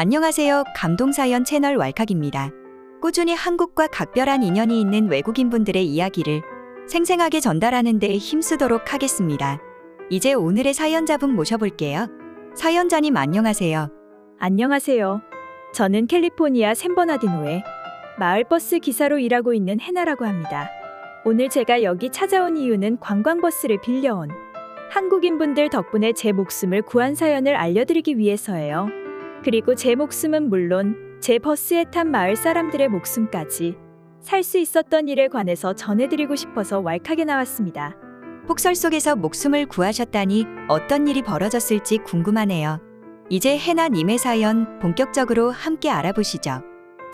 안녕하세요. 감동사연 채널 왈칵입니다. 꾸준히 한국과 각별한 인연이 있는 외국인분들의 이야기를 생생하게 전달하는 데 힘쓰도록 하겠습니다. 이제 오늘의 사연자분 모셔볼게요. 사연자님 안녕하세요. 안녕하세요. 저는 캘리포니아 샌버나디노에 마을버스 기사로 일하고 있는 해나라고 합니다. 오늘 제가 여기 찾아온 이유는 관광버스를 빌려온 한국인분들 덕분에 제 목숨을 구한 사연을 알려드리기 위해서예요. 그리고 제 목숨은 물론 제 버스에 탄 마을 사람들의 목숨까지 살 수 있었던 일에 관해서 전해드리고 싶어서 왈칵에 나왔습니다. 폭설 속에서 목숨을 구하셨다니 어떤 일이 벌어졌을지 궁금하네요. 이제 해나님의 사연 본격적으로 함께 알아보시죠.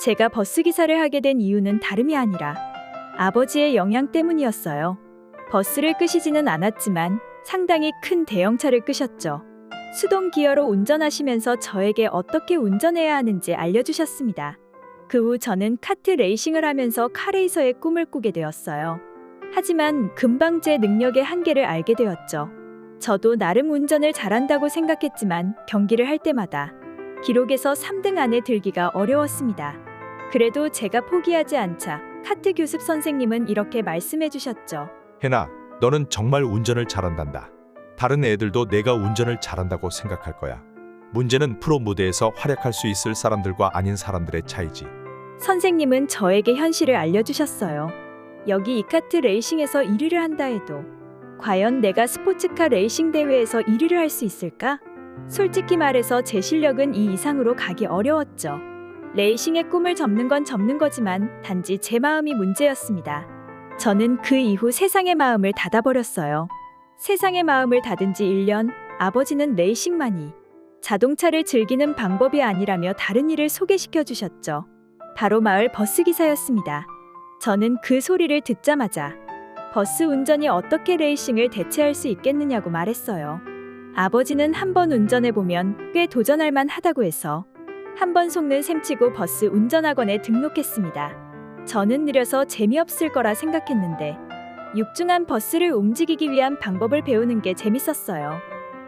제가 버스 기사를 하게 된 이유는 다름이 아니라 아버지의 영향 때문이었어요. 버스를 끄시지는 않았지만 상당히 큰 대형차를 끄셨죠. 수동 기어로 운전하시면서 저에게 어떻게 운전해야 하는지 알려주셨습니다. 그 후 저는 카트 레이싱을 하면서 카레이서의 꿈을 꾸게 되었어요. 하지만 금방 제 능력의 한계를 알게 되었죠. 저도 나름 운전을 잘한다고 생각했지만 경기를 할 때마다 기록에서 3등 안에 들기가 어려웠습니다. 그래도 제가 포기하지 않자 카트 교습 선생님은 이렇게 말씀해 주셨죠. 해나, 너는 정말 운전을 잘한단다. 다른 애들도 내가 운전을 잘한다고 생각할 거야. 문제는 프로 무대에서 활약할 수 있을 사람들과 아닌 사람들의 차이지. 선생님은 저에게 현실을 알려주셨어요. 여기 이카트 레이싱에서 1위를 한다 해도 과연 내가 스포츠카 레이싱 대회에서 1위를 할 수 있을까? 솔직히 말해서 제 실력은 이 이상으로 가기 어려웠죠. 레이싱의 꿈을 접는 건 접는 거지만 단지 제 마음이 문제였습니다. 저는 그 이후 세상의 마음을 닫아버렸어요. 세상의 마음을 닫은 지 1년, 아버지는 레이싱만이 자동차를 즐기는 방법이 아니라며 다른 일을 소개시켜 주셨죠. 바로 마을 버스 기사였습니다. 저는 그 소리를 듣자마자 버스 운전이 어떻게 레이싱을 대체할 수 있겠느냐고 말했어요. 아버지는 한 번 운전해 보면 꽤 도전할 만하다고 해서 한 번 속는 셈치고 버스 운전학원에 등록했습니다. 저는 느려서 재미없을 거라 생각했는데 육중한 버스를 움직이기 위한 방법을 배우는 게 재밌었어요.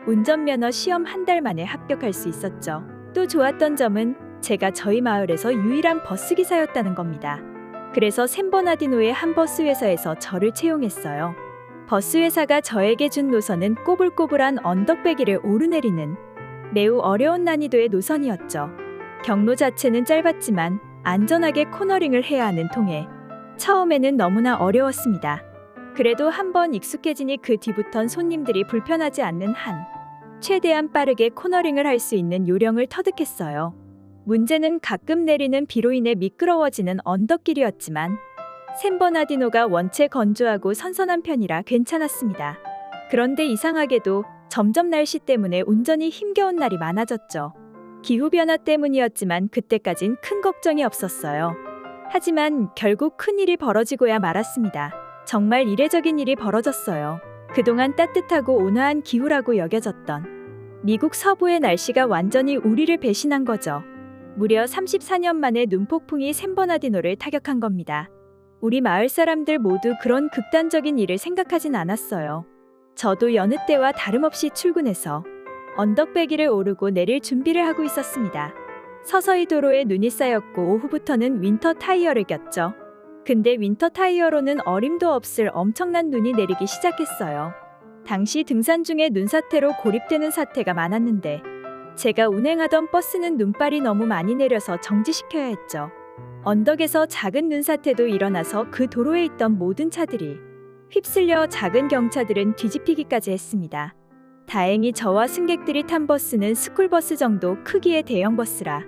운전면허 시험 한 달 만에 합격할 수 있었죠. 또 좋았던 점은 제가 저희 마을에서 유일한 버스 기사였다는 겁니다. 그래서 샌버나디노의 한 버스 회사에서 저를 채용했어요. 버스 회사가 저에게 준 노선은 꼬불꼬불한 언덕배기를 오르내리는 매우 어려운 난이도의 노선이었죠. 경로 자체는 짧았지만 안전하게 코너링을 해야 하는 통에 처음에는 너무나 어려웠습니다. 그래도 한번 익숙해지니 그 뒤부턴 손님들이 불편하지 않는 한 최대한 빠르게 코너링을 할 수 있는 요령을 터득했어요. 문제는 가끔 내리는 비로 인해 미끄러워지는 언덕길이었지만 샌버나디노가 원체 건조하고 선선한 편이라 괜찮았습니다. 그런데 이상하게도 점점 날씨 때문에 운전이 힘겨운 날이 많아졌죠. 기후변화 때문이었지만 그때까진 큰 걱정이 없었어요. 하지만 결국 큰 일이 벌어지고야 말았습니다. 정말 이례적인 일이 벌어졌어요. 그동안 따뜻하고 온화한 기후라고 여겨졌던 미국 서부의 날씨가 완전히 우리를 배신한 거죠. 무려 34년 만에 눈폭풍이 샌버나디노를 타격한 겁니다. 우리 마을 사람들 모두 그런 극단적인 일을 생각하진 않았어요. 저도 여느 때와 다름없이 출근해서 언덕배기를 오르고 내릴 준비를 하고 있었습니다. 서서히 도로에 눈이 쌓였고 오후부터는 윈터 타이어를 꼈죠. 근데 윈터 타이어로는 어림도 없을 엄청난 눈이 내리기 시작했어요. 당시 등산 중에 눈사태로 고립되는 사태가 많았는데 제가 운행하던 버스는 눈발이 너무 많이 내려서 정지시켜야 했죠. 언덕에서 작은 눈사태도 일어나서 그 도로에 있던 모든 차들이 휩쓸려 작은 경차들은 뒤집히기까지 했습니다. 다행히 저와 승객들이 탄 버스는 스쿨버스 정도 크기의 대형 버스라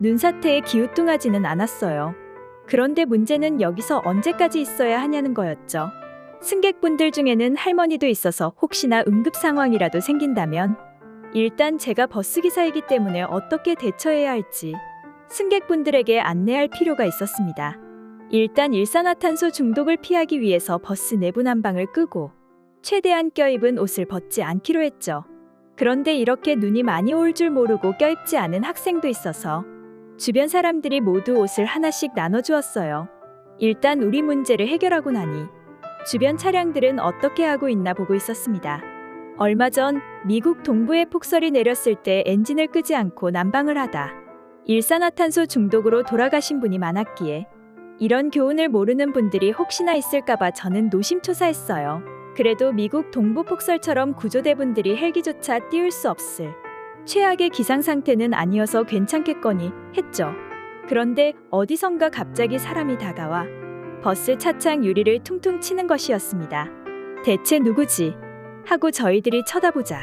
눈사태에 기우뚱하지는 않았어요. 그런데 문제는 여기서 언제까지 있어야 하냐는 거였죠. 승객분들 중에는 할머니도 있어서 혹시나 응급 상황이라도 생긴다면 일단 제가 버스 기사이기 때문에 어떻게 대처해야 할지 승객분들에게 안내할 필요가 있었습니다. 일단 일산화탄소 중독을 피하기 위해서 버스 내부 난방을 끄고 최대한 껴입은 옷을 벗지 않기로 했죠. 그런데 이렇게 눈이 많이 올 줄 모르고 껴입지 않은 학생도 있어서 주변 사람들이 모두 옷을 하나씩 나눠주었어요. 일단 우리 문제를 해결하고 나니 주변 차량들은 어떻게 하고 있나 보고 있었습니다. 얼마 전 미국 동부에 폭설이 내렸을 때 엔진을 끄지 않고 난방을 하다 일산화탄소 중독으로 돌아가신 분이 많았기에 이런 교훈을 모르는 분들이 혹시나 있을까봐 저는 노심초사했어요. 그래도 미국 동부 폭설처럼 구조대분들이 헬기조차 띄울 수 없을 최악의 기상 상태는 아니어서 괜찮겠거니 했죠. 그런데 어디선가 갑자기 사람이 다가와 버스 차창 유리를 퉁퉁 치는 것이었습니다. 대체 누구지? 하고 저희들이 쳐다보자.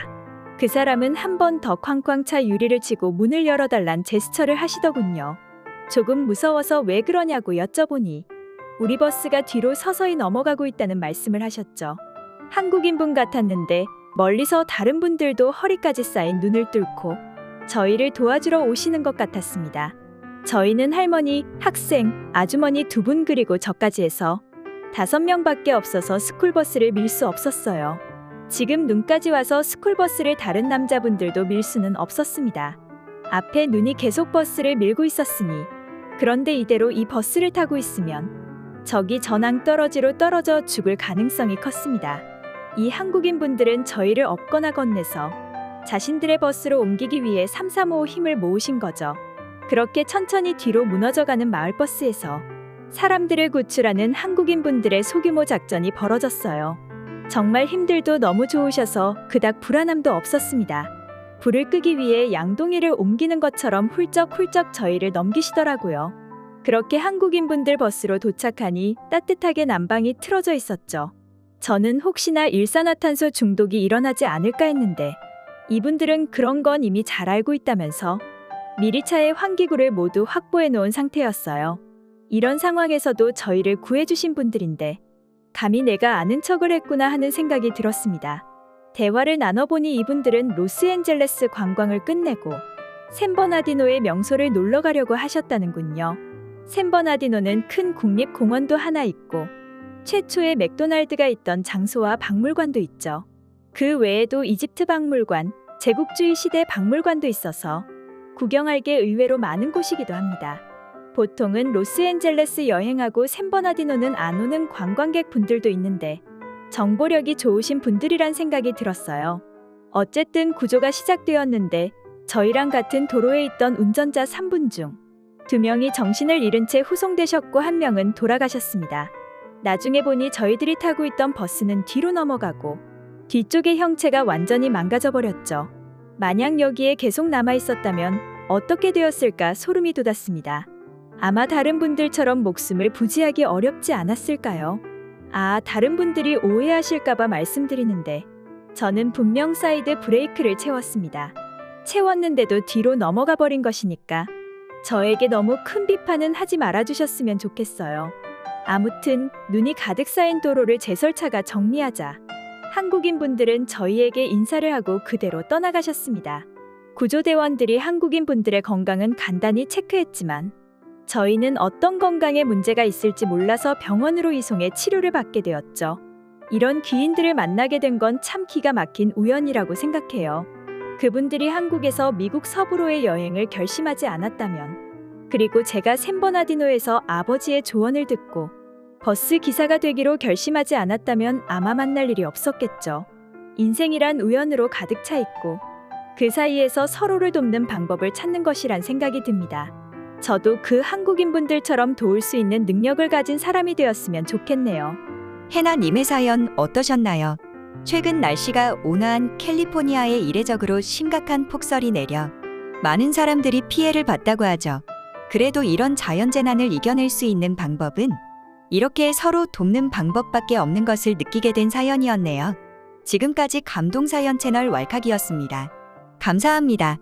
그 사람은 한 번 더 쾅쾅 차 유리를 치고 문을 열어달란 제스처를 하시더군요. 조금 무서워서 왜 그러냐고 여쭤보니 우리 버스가 뒤로 서서히 넘어가고 있다는 말씀을 하셨죠. 한국인분 같았는데 멀리서 다른 분들도 허리까지 쌓인 눈을 뚫고 저희를 도와주러 오시는 것 같았습니다. 저희는 할머니, 학생, 아주머니 두 분 그리고 저까지 해서 다섯 명밖에 없어서 스쿨버스를 밀 수 없었어요. 지금 눈까지 와서 스쿨버스를 다른 남자분들도 밀 수는 없었습니다. 앞에 눈이 계속 버스를 밀고 있었으니 그런데 이대로 이 버스를 타고 있으면 저기 전황 떨어지로 떨어져 죽을 가능성이 컸습니다. 이 한국인 분들은 저희를 업거나 건네서 자신들의 버스로 옮기기 위해 335 힘을 모으신 거죠. 그렇게 천천히 뒤로 무너져가는 마을버스에서 사람들을 구출하는 한국인 분들의 소규모 작전이 벌어졌어요. 정말 힘들도 너무 좋으셔서 그닥 불안함도 없었습니다. 불을 끄기 위해 양동이를 옮기는 것처럼 훌쩍훌쩍 저희를 넘기시더라고요. 그렇게 한국인 분들 버스로 도착하니 따뜻하게 난방이 틀어져 있었죠. 저는 혹시나 일산화탄소 중독이 일어나지 않을까 했는데 이분들은 그런 건 이미 잘 알고 있다면서 미리 차의 환기구를 모두 확보해 놓은 상태였어요. 이런 상황에서도 저희를 구해주신 분들인데 감히 내가 아는 척을 했구나 하는 생각이 들었습니다. 대화를 나눠보니 이분들은 로스앤젤레스 관광을 끝내고 샌버나디노의 명소를 놀러 가려고 하셨다는군요. 샌버나디노는 큰 국립공원도 하나 있고 최초의 맥도날드가 있던 장소와 박물관도 있죠. 그 외에도 이집트 박물관, 제국주의 시대 박물관도 있어서 구경할 게 의외로 많은 곳이기도 합니다. 보통은 로스앤젤레스 여행하고 샌버나디노는 안 오는 관광객 분들도 있는데 정보력이 좋으신 분들이란 생각이 들었어요. 어쨌든 구조가 시작되었는데 저희랑 같은 도로에 있던 운전자 3분 중 2명이 정신을 잃은 채 후송되셨고 한 명은 돌아가셨습니다. 나중에 보니 저희들이 타고 있던 버스는 뒤로 넘어가고 뒤쪽의 형체가 완전히 망가져 버렸죠. 만약 여기에 계속 남아 있었다면 어떻게 되었을까 소름이 돋았습니다. 아마 다른 분들처럼 목숨을 부지하기 어렵지 않았을까요? 아, 다른 분들이 오해하실까봐 말씀드리는데 저는 분명 사이드 브레이크를 채웠습니다. 채웠는데도 뒤로 넘어가 버린 것이니까 저에게 너무 큰 비판은 하지 말아주셨으면 좋겠어요. 아무튼 눈이 가득 쌓인 도로를 제설차가 정리하자 한국인 분들은 저희에게 인사를 하고 그대로 떠나가셨습니다. 구조대원들이 한국인 분들의 건강은 간단히 체크했지만 저희는 어떤 건강에 문제가 있을지 몰라서 병원으로 이송해 치료를 받게 되었죠. 이런 귀인들을 만나게 된 건 참 기가 막힌 우연이라고 생각해요. 그분들이 한국에서 미국 서부로의 여행을 결심하지 않았다면, 그리고 제가 샌버나디노에서 아버지의 조언을 듣고 버스 기사가 되기로 결심하지 않았다면 아마 만날 일이 없었겠죠. 인생이란 우연으로 가득 차 있고, 그 사이에서 서로를 돕는 방법을 찾는 것이란 생각이 듭니다. 저도 그 한국인 분들처럼 도울 수 있는 능력을 가진 사람이 되었으면 좋겠네요. 해나님의 사연 어떠셨나요? 최근 날씨가 온화한 캘리포니아에 이례적으로 심각한 폭설이 내려 많은 사람들이 피해를 봤다고 하죠. 그래도 이런 자연재난을 이겨낼 수 있는 방법은 이렇게 서로 돕는 방법밖에 없는 것을 느끼게 된 사연이었네요. 지금까지 감동사연 채널 왈칵이었습니다. 감사합니다.